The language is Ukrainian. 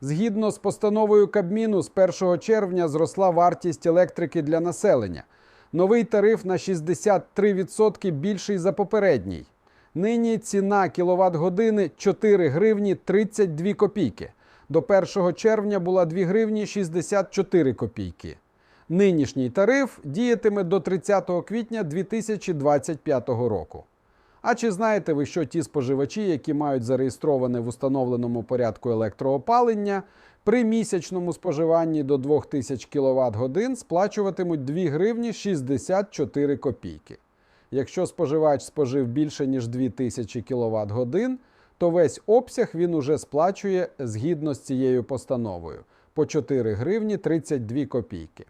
Згідно з постановою Кабміну, з 1 червня зросла вартість електрики для населення. Новий тариф на 63% більший за попередній. Нині ціна кіловат-години 4 гривні 32 копійки. До 1 червня була 2 гривні 64 копійки. Нинішній тариф діятиме до 30 квітня 2025 року. А чи знаєте ви, що ті споживачі, які мають зареєстроване в установленому порядку електроопалення, при місячному споживанні до 2000 кВт годин сплачуватимуть 2 гривні 64 копійки. Якщо споживач спожив більше ніж 2000 кВт годин, то весь обсяг він уже сплачує згідно з цією постановою по 4 гривні 32 копійки.